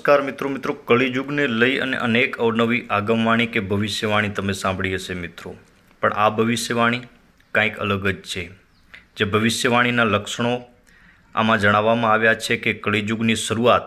નમસ્કાર મિત્રો મિત્રો કળિયુગને લઈ અને અનેક અવનવી આગમવાણી કે ભવિષ્યવાણી તમે સાંભળી હશે મિત્રો. પણ આ ભવિષ્યવાણી કાંઈક અલગ જ છે. જે ભવિષ્યવાણીના લક્ષણો આમાં જણાવવામાં આવ્યા છે કે કળિયુગની શરૂઆત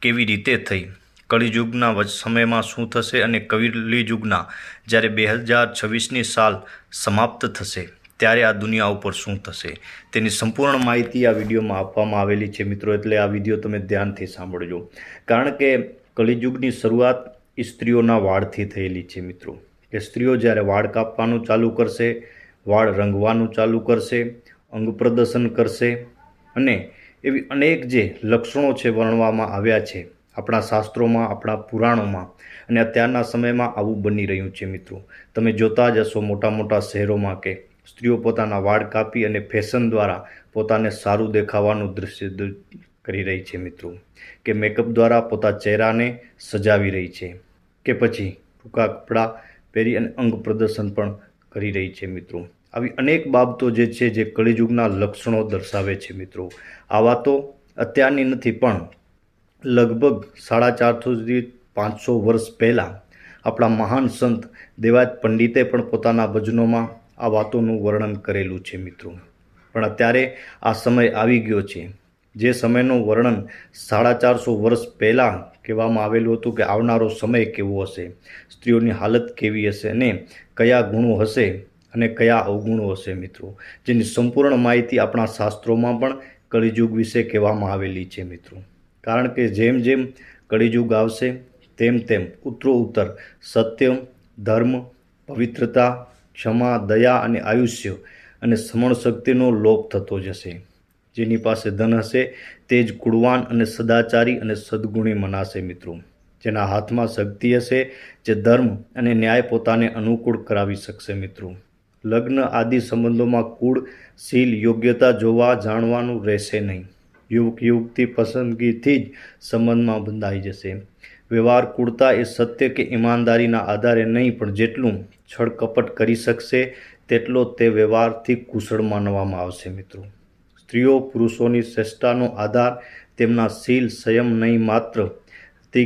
કેવી રીતે થઈ કળિયુગના સમયમાં શું થશે અને કવિલિયુગના જ્યારે બે હજાર છવ્વીસની સાલ સમાપ્ત થશે. ત્યારે આ દુનિયા ઉપર શું થશે? તેની સંપૂર્ણ માહિતી આ વિડીયોમાં આપવામાં આવેલી છે મિત્રો, એટલે આ વીડિયો તમે ધ્યાનથી સાંભળજો. કારણ કે કલિયુગની શરૂઆત સ્ત્રીઓના વાળથી થયેલી છે મિત્રો. કે સ્ત્રીઓ જ્યારે વાળ કાપવાનું ચાલુ કરશે, વાળ રંગવાનું ચાલુ કરશે, અંગ પ્રદર્શન કરશે અને એવી અનેક જે લક્ષણો છે વર્ણવામાં આવ્યા છે આપણા શાસ્ત્રોમાં, આપણા પુરાણોમાં અને અત્યારના સમયમાં આવું બની રહ્યું છે મિત્રો. તમે જોતા જ હશો મોટા મોટા શહેરોમાં કે સ્ત્રીઓ પોતાના વાળ કાપી અને ફેશન દ્વારા પોતાને સારું દેખાવાનું દૃશ્ય કરી રહી છે મિત્રો. કે મેકઅપ દ્વારા પોતા ચહેરાને સજાવી રહી છે. કે પછી ટૂંકા કપડાં પહેરી અને અંગ પ્રદર્શન પણ કરી રહી છે મિત્રો. આવી અનેક બાબતો જે છે જે કળીયુગના લક્ષણો દર્શાવે છે મિત્રો. આ વાતો અત્યારની નથી, પણ લગભગ સાડા ચારસોથી પાંચસો વર્ષ પહેલાં આપણા મહાન સંત દેવાજ પંડિતે પણ પોતાના ભજનોમાં આ વાતોનું વર્ણન કરેલું છે મિત્રો. પણ અત્યારે આ સમય આવી ગયો છે. જે સમયનું વર્ણન સાડા ચારસો વર્ષ પહેલાં કહેવામાં આવેલું હતું કે આવનારો સમય કેવો હશે? સ્ત્રીઓની હાલત કેવી હશે અને કયા ગુણો હશે અને કયા અવગુણો હશે મિત્રો? જેની સંપૂર્ણ માહિતી આપણા શાસ્ત્રોમાં પણ કળિયુગ વિશે કહેવામાં આવેલી છે મિત્રો. કારણ કે જેમ જેમ કળિયુગ આવશે, તેમ તેમ ઉત્તરો ઉત્તર સત્ય, ધર્મ, પવિત્રતા ક્ષમા, દયા અને આયુષ્ય અને સમણ શક્તિનો લોપ થતો જશે. જેની પાસે ધન હશે તે જ કુળવાન અને સદાચારી અને સદગુણી મનાશે મિત્રો. જેના હાથમાં શક્તિ હશે જે ધર્મ અને ન્યાય પોતાને અનુકૂળ કરાવી શકશે મિત્રો. લગ્ન આદિ સંબંધોમાં કુળ, શીલ, યોગ્યતા જોવા જાણવાનું રહેશે નહીં. યુવક યુવકથી પસંદગીથી જ સંબંધમાં બંધાઈ જશે. વ્યવહાર કુળતા એ સત્ય કે ઈમાનદારીના આધારે નહીં, પણ જેટલું છળકપટ કરી શકશે, તેટલો તે વ્યવહારથી કુશળ માનવામાં આવશે, મિત્રો. સ્ત્રીઓ પુરુષોની શ્રેષ્ઠતાનો આધાર, તેમના શીલ સંયમ નહીં, માત્ર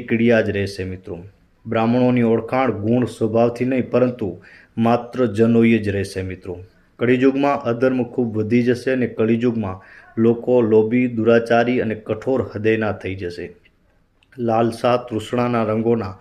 ક્રિયા જ રહેશે, મિત્રો. બ્રાહ્મણોની ઓળખાણ ગુણ સ્વભાવથી નહીં, પરંતુ માત્ર જનોય જ રહેશે, મિત્રો. કળિયુગમાં અધર્મ ખૂબ વધી જશે અને કળિયુગમાં લોકો લોભી, દુરાચારી અને કઠોર હૃદયના થઈ જશે. લાલસા તૃષ્ણાના રંગોના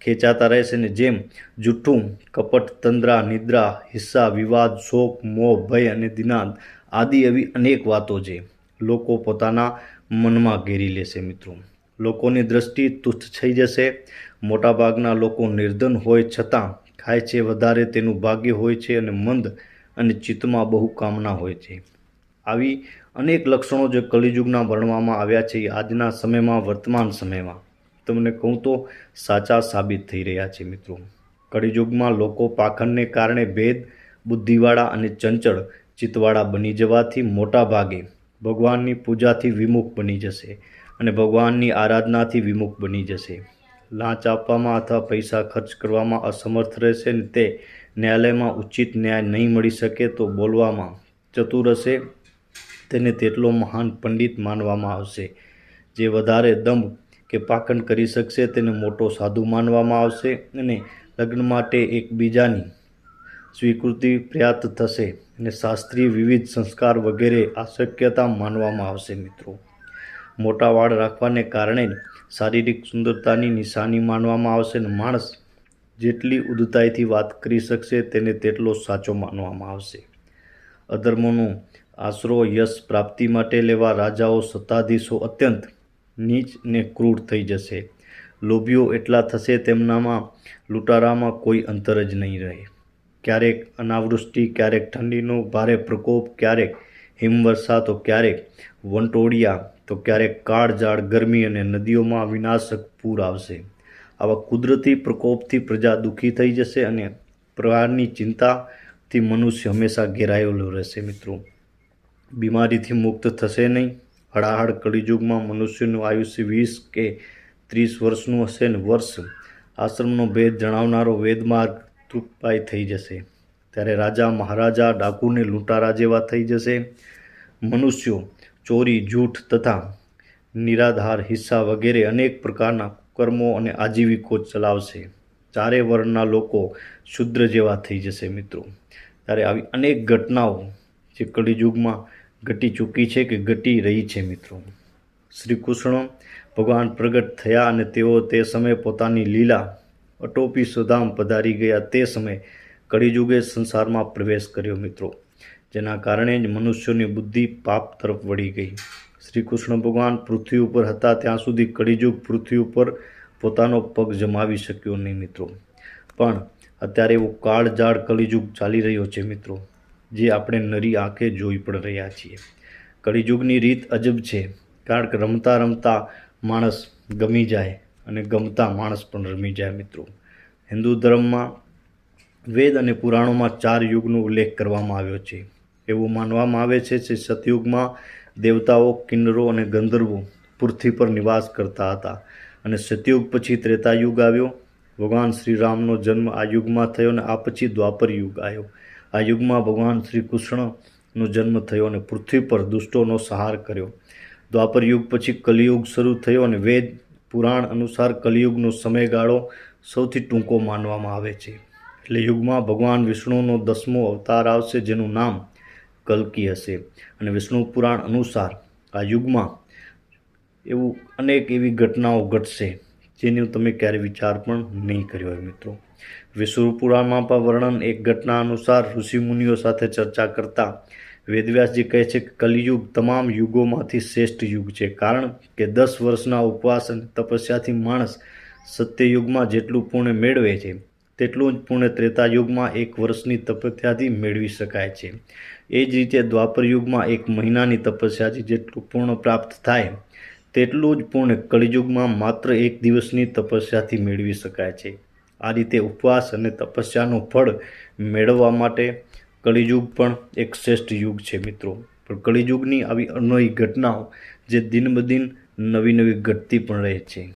ખેંચાતા રહેશે ને જેમ જૂઠું કપટ, તંદ્રા, નિદ્રા, હિસ્સા, વિવાદ, શોક, મોહ, ભય અને દિનાદ આદિ એવી અનેક વાતો છે. લોકો પોતાના મનમાં ઘેરી લેશે મિત્રો. લોકોની દ્રષ્ટિ તુષ્ટ થઈ જશે. મોટાભાગના લોકો નિર્ધન હોય છતાં ખાય છે વધારે, તેનું ભાગ્ય હોય છે અને મંદ અને ચિત્તમાં બહુ કામના હોય છે. આવી અનેક લક્ષણો જે કલિયુગના વર્ણવામાં આવ્યા છે, એ આજના સમયમાં, વર્તમાન સમયમાં. તમને કહું તો સાચા સાબિત થઈ રહ્યા છે મિત્રો. કળિયુગમાં લોકો પાખંડને કારણે ભેદ, બુદ્ધિવાળા અને ચંચળ ચિત્તવાળા બની જવાથી મોટા ભાગે ભગવાનની પૂજાથી વિમુખ બની જશે અને ભગવાનની આરાધનાથી વિમુખ બની જશે. લાંચ આપવામાં અથવા પૈસા ખર્ચ કરવામાં અસમર્થ રહેશે ને તે ન્યાયાલયમાં ઉચિત ન્યાય નહીં મળી શકે તો બોલવામાં ચતુર હશે તેને તેટલો મહાન પંડિત માનવામાં આવશે. જે વધારે દંભ કે પાખંડ કરી શકશે, તેને મોટો સાધુ માનવામાં આવશે અને લગ્ન માટે એકબીજાની સ્વીકૃતિ પ્રયાત થશે અને શાસ્ત્રીય વિવિધ સંસ્કાર વગેરે અશક્યતા માનવામાં આવશે મિત્રો. મોટા વાળ રાખવાને કારણે શારીરિક સુંદરતાની નિશાની માનવામાં આવશે અને માણસ જેટલી ઉદતાઈથી વાત કરી શકશે, તેને તેટલો સાચો માનવામાં આવશે. અધર્મોનો આશરો યશ પ્રાપ્તિ માટે લેવા રાજાઓ સત્તાધીશો અત્યંત નીચ ને ક્રૂર થઈ જશે. લોભીઓ એટલા થશે તેમનામાં લૂંટારામાં કોઈ અંતર જ નહીં રહે. ક્યારેક અનાવૃષ્ટિ, ક્યારેક ઠંડીનો ભારે પ્રકોપ, ક્યારેક હિમવર્ષા, તો ક્યારેક વંટોળિયા, તો ક્યારેક કાળઝાળ ગરમી અને નદીઓમાં વિનાશક પૂર આવશે. આવા કુદરતી પ્રકોપથી પ્રજા દુઃખી થઈ જશે અને પ્રહારની ચિંતાથી મનુષ્ય હંમેશા ઘેરાયેલો રહેશે મિત્રો. બીમારીથી મુક્ત થશે નહીં. હળાહળ કળિયુગમાં મનુષ્યનું આયુષ્ય વીસ કે ત્રીસ વર્ષનું હશે ને વર્ષ? આશ્રમનો ભેદ જણાવનારો વેદમાર્ગ તૃપ્પાય થઈ જશે. ત્યારે રાજા મહારાજા ડાકુને લૂંટારા જેવા થઈ જશે. મનુષ્યો, ચોરી, જૂઠ તથા નિરાધાર હિસ્સા વગેરે અનેક પ્રકારના કર્મો અને આજીવિકો ચલાવશે. ચારે વર્ણના લોકો શુદ્ર જેવા થઈ જશે મિત્રો. ત્યારે આવી અનેક ઘટનાઓ જે કળિયુગમાં ઘટી ચૂકી છે કે ઘટી રહી છે મિત્રો? શ્રી કૃષ્ણ ભગવાન પ્રગટ થયા અને તેઓ તે સમયે પોતાની લીલા અટોપી સુધામ પધારી ગયા. તે સમયે કળિયુગે સંસારમાં પ્રવેશ કર્યો મિત્રો. જેના કારણે જ મનુષ્યોની બુદ્ધિ પાપ તરફ વળી ગઈ. શ્રી કૃષ્ણ ભગવાન પૃથ્વી ઉપર હતા. ત્યાં સુધી કળિયુગ પૃથ્વી ઉપર પોતાનો પગ જમાવી શક્યો નહીં મિત્રો. પણ અત્યારે એવો કાળજાળ કળિયુગ ચાલી રહ્યો છે મિત્રો. જે આપણે નરી આંખે જોઈ પણ રહ્યા છીએ. કળીયુગની રીત અજબ છે. કારણ કે રમતા રમતા માણસ ગમી જાય અને ગમતા માણસ પણ રમી જાય મિત્રો. હિન્દુ ધર્મમાં વેદ અને પુરાણોમાં ચાર યુગનો ઉલ્લેખ કરવામાં આવ્યો છે. એવું માનવામાં આવે છે કે સતયુગમાં દેવતાઓ કિન્નરો અને ગંધર્વો પૃથ્વી પર નિવાસ કરતા હતા અને સતયુગ પછી ત્રેતા યુગ આવ્યો. ભગવાન શ્રીરામનો જન્મ આ યુગમાં થયો અને આ પછી દ્વાપર યુગ આવ્યો. આ યુગમાં ભગવાન શ્રી કૃષ્ણનો જન્મ થયો અને પૃથ્વી પર દુષ્ટોનો સહાર કર્યો. દ્વાપર યુગ પછી કલિયુગ શરૂ થયો અને વેદ, પુરાણ અનુસાર કલિયુગનો સમયગાળો સૌથી ટૂંકો માનવામાં આવે છે. એટલે યુગમાં ભગવાન વિષ્ણુનો દસમો અવતાર આવશે, જેનું નામ કલ્કી હશે. અને વિષ્ણુ પુરાણ અનુસાર આ યુગમાં એવું અનેક એવી ઘટનાઓ ઘટશે, જેનું તમે ક્યારે વિચાર પણ નહીં કર્યો હોય મિત્રો. વિષ્ણુ પુરાણમાં પણ વર્ણન એક ઘટના અનુસાર ઋષિમુનિઓ સાથે ચર્ચા કરતા વેદવ્યાસજી કહે છે કે કલિયુગ તમામ યુગોમાંથી શ્રેષ્ઠ યુગ છે. કારણ કે દસ વર્ષના ઉપવાસ અને તપસ્યાથી માણસ સત્યયુગમાં જેટલું પુણ્ય મેળવે છે, તેટલું જ પુણ્ય ત્રેતાયુગમાં એક વર્ષની તપસ્યાથી મેળવી શકાય છે. એ જ રીતે દ્વાપર યુગમાં એક મહિનાની તપસ્યાથી જેટલું પૂર્ણ પ્રાપ્ત થાય, તેટલું જ પુણ્ય કળિયુગમાં માત્ર એક દિવસની તપસ્યાથી મેળવી શકાય છે. આ રીતે ઉપવાસ અને તપસ્યાનું ફળ મેળવવા માટે કળિયુગ પણ એક શ્રેષ્ઠ યુગ છે મિત્રો. પણ કળિયુગની આવી અનોય ઘટનાઓ જે દિન બદિન નવી નવી ઘટતી પણ રહે છે.